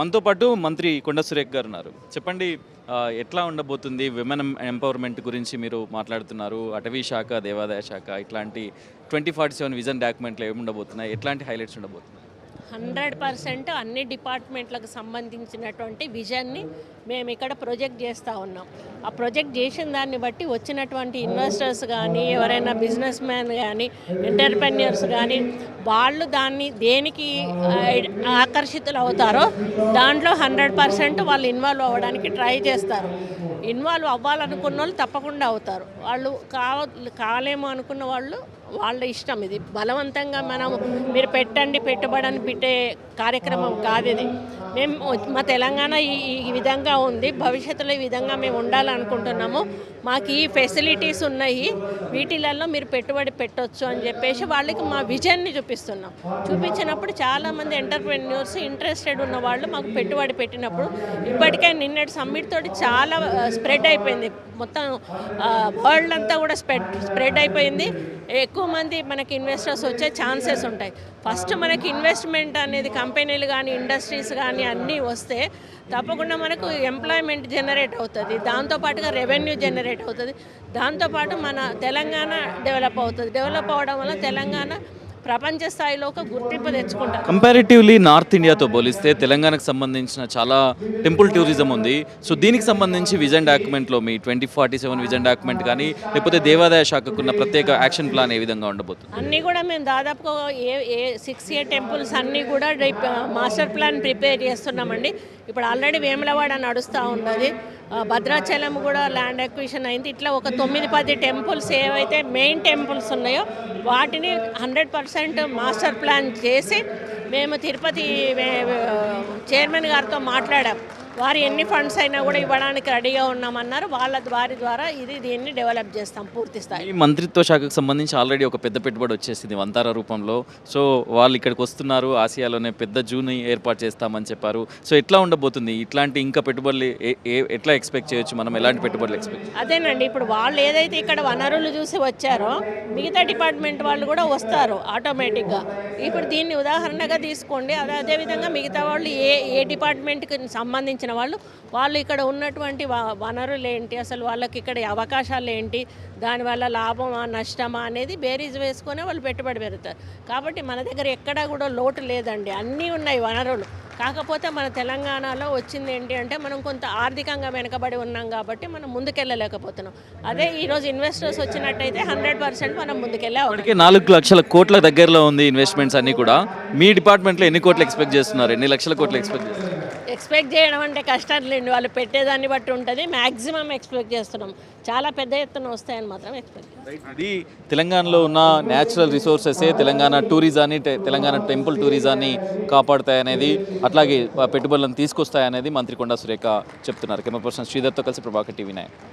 మనతో పాటు మంత్రి కొండ సురేఖ్ గారు ఉన్నారు. చెప్పండి ఎట్లా ఉండబోతుంది విమెన్ ఎంపవర్మెంట్ గురించి మీరు మాట్లాడుతున్నారు? అటవీ శాఖ దేవాదాయ శాఖ ఇట్లాంటి ట్వంటీ ఫార్టీ సెవెన్ విజన్ డాక్యుమెంట్లు ఏమి ఉండబోతున్నాయి? ఎట్లాంటి హైలైట్స్ ఉండబోతున్నాయి? హండ్రెడ్ పర్సెంట్ అన్ని డిపార్ట్మెంట్లకు సంబంధించినటువంటి విజన్ని మేము ఇక్కడ ప్రొజెక్ట్ చేస్తూ ఉన్నాం. ఆ ప్రొజెక్ట్ చేసిన దాన్ని బట్టి వచ్చినటువంటి ఇన్వెస్టర్స్ కానీ ఎవరైనా బిజినెస్ మ్యాన్ కానీ ఎంటర్ప్రెన్యూర్స్ కానీ వాళ్ళు దాన్ని దేనికి ఆకర్షితులు అవుతారో దాంట్లో హండ్రెడ్ పర్సెంట్ వాళ్ళు ఇన్వాల్వ్ అవ్వడానికి ట్రై చేస్తారు. ఇన్వాల్వ్ అవ్వాలనుకున్న వాళ్ళు తప్పకుండా అవుతారు. వాళ్ళు కావ కాలేమో అనుకున్న వాళ్ళు వాళ్ళ ఇష్టం ఇది. బలవంతంగా మనం మీరు పెట్టండి పెట్టుబడని పెట్టే కార్యక్రమం కాదు ఇది. మేము మా తెలంగాణ ఈ ఈ విధంగా ఉంది. భవిష్యత్తులో ఈ విధంగా మేము ఉండాలనుకుంటున్నాము. మాకు ఈ ఫెసిలిటీస్ ఉన్నాయి. వీటిలలో మీరు పెట్టుబడి పెట్టొచ్చు అని చెప్పేసి వాళ్ళకి మా విజన్ని చూపిస్తున్నాం. చూపించినప్పుడు చాలామంది ఎంటర్ప్రెన్యూర్స్ ఇంట్రెస్టెడ్ ఉన్న వాళ్ళు మాకు పెట్టుబడి పెట్టినప్పుడు ఇప్పటికే నిన్నటి సమ్మిట్ తోటి చాలా స్ప్రెడ్ అయిపోయింది. మొత్తం వరల్డ్ అంతా కూడా స్ప్రెడ్ స్ప్రెడ్ అయిపోయింది. ఎక్కువ మంది మనకి ఇన్వెస్టర్స్ వచ్చే ఛాన్సెస్ ఉంటాయి. ఫస్ట్ మనకి ఇన్వెస్ట్మెంట్ అనేది కంపెనీలు కానీ ఇండస్ట్రీస్ కానీ అన్నీ వస్తే తప్పకుండా మనకు ఎంప్లాయ్మెంట్ జనరేట్ అవుతుంది. దాంతోపాటుగా రెవెన్యూ జనరేట్ అవుతుంది. దాంతోపాటు మన తెలంగాణ డెవలప్ అవుతుంది. డెవలప్ అవ్వడం వల్ల తెలంగాణ ప్రపంచ స్థాయిలో ఒక గుర్తింపు తెచ్చుకుంటాం. కంపారిటివ్లీ నార్త్ ఇండియాతో పోలిస్తే తెలంగాణకు సంబంధించిన చాలా టెంపుల్ టూరిజం ఉంది. సో దీనికి సంబంధించి విజన్ డాక్యుమెంట్లో మీ twenty forty seven vision document కానీ లేకపోతే దేవాదాయ శాఖకున్న ప్రత్యేక యాక్షన్ ప్లాన్ ఏ విధంగా ఉండబోతుంది? అన్నీ కూడా మేము దాదాపుగా ఏ ఏ సిక్స్ ఏ టెంపుల్స్ అన్నీ కూడా మాస్టర్ ప్లాన్ ప్రిపేర్ చేస్తున్నామండి. ఇప్పుడు ఆల్రెడీ వేములవాడ నడుస్తూ ఉన్నది. భద్రాచలం కూడా ల్యాండ్ అక్విషన్ అయింది. ఇట్లా ఒక తొమ్మిది పది టెంపుల్స్ ఏవైతే మెయిన్ టెంపుల్స్ ఉన్నాయో వాటిని హండ్రెడ్ పర్సెంట్ మాస్టర్ ప్లాన్ చేసి మేము తిరుపతి చైర్మన్ గారితో మాట్లాడాం. వారు ఎన్ని ఫండ్స్ అయినా కూడా ఇవ్వడానికి రెడీగా ఉన్నామన్నారు. వాళ్ళ వారి ద్వారా ఇది దీన్ని డెవలప్ చేస్తాం పూర్తి స్థాయి. మంత్రిత్వ శాఖకు సంబంధించి ఆల్రెడీ ఒక పెద్ద పెట్టుబడి వచ్చేసింది వంతార రూపంలో. సో వాళ్ళు ఇక్కడికి వస్తున్నారు ఆసియాలోనే పెద్ద జూని ఏర్పాటు చేస్తామని చెప్పారు. సో ఎట్లా ఉండబోతుంది? ఇట్లాంటి ఇంకా పెట్టుబడులు ఎట్లా ఎక్స్పెక్ట్ చేయొచ్చు మనం? ఎలాంటి పెట్టుబడులు ఎక్స్పెక్ట్ అదేనండి ఇప్పుడు వాళ్ళు ఏదైతే ఇక్కడ వనరులు చూసి వచ్చారో మిగతా డిపార్ట్మెంట్ వాళ్ళు కూడా వస్తారు ఆటోమేటిక్గా. ఇప్పుడు దీన్ని ఉదాహరణగా తీసుకోండి. అదే అదేవిధంగా మిగతా వాళ్ళు ఏ ఏ డిపార్ట్మెంట్కి సంబంధించిన వాళ్ళు వాళ్ళు ఇక్కడ ఉన్నటువంటి వ- వనరులు ఏంటి అసలు వాళ్ళకి ఇక్కడ అవకాశాలు ఏంటి దానివల్ల లాభమా నష్టమా అనేది బేరీజ్ వేసుకొని వాళ్ళు పెట్టుబడి పెడతారు. కాబట్టి మన దగ్గర ఎక్కడా కూడా లోటు లేదండి. అన్నీ ఉన్నాయి వనరులు. కాకపోతే మన తెలంగాణలో వచ్చింది ఏంటి అంటే మనం కొంత ఆర్థికంగా వెనుకబడి ఉన్నాం కాబట్టి మనం ముందుకెళ్ళలేకపోతున్నాం. అదే ఈరోజు ఇన్వెస్టర్స్ వచ్చినట్టయితే హండ్రెడ్ పర్సెంట్ మనం ముందుకెళ్ళే ఇప్పటికే నాలుగు లక్షల కోట్ల దగ్గరలో ఉంది ఇన్వెస్ట్మెంట్స్ అన్ని కూడా. మీ డిపార్ట్మెంట్లో ఎన్ని కోట్లు ఎక్స్పెక్ట్ చేస్తున్నారు? ఎన్ని లక్షల కోట్లు ఎక్స్పెక్ట్ చేస్తున్నారు? ఎక్స్పెక్ట్ చేయడం అంటే కష్టం లేండి. వాళ్ళు పెట్టేదాన్ని బట్టి ఉంటుంది. మ్యాక్సిమం ఎక్స్పెక్ట్ చేస్తున్నాం. చాలా పెద్ద ఎత్తున వస్తాయని మాత్రం ఎక్స్పెక్ట్ అది ఇది తెలంగాణలో ఉన్న న్యాచురల్ రిసోర్సెసే తెలంగాణ టూరిజాన్ని తెలంగాణ టెంపుల్ టూరిజాన్ని కాపాడుతాయనేది అట్లాగే పెట్టుబడులను తీసుకొస్తాయనేది మంత్రి కొండా సురేఖ చెప్తున్నారు. కెమెరా పర్సన్ శ్రీధర్తో కలిసి ప్రభాకర్ టీవీ నాయక్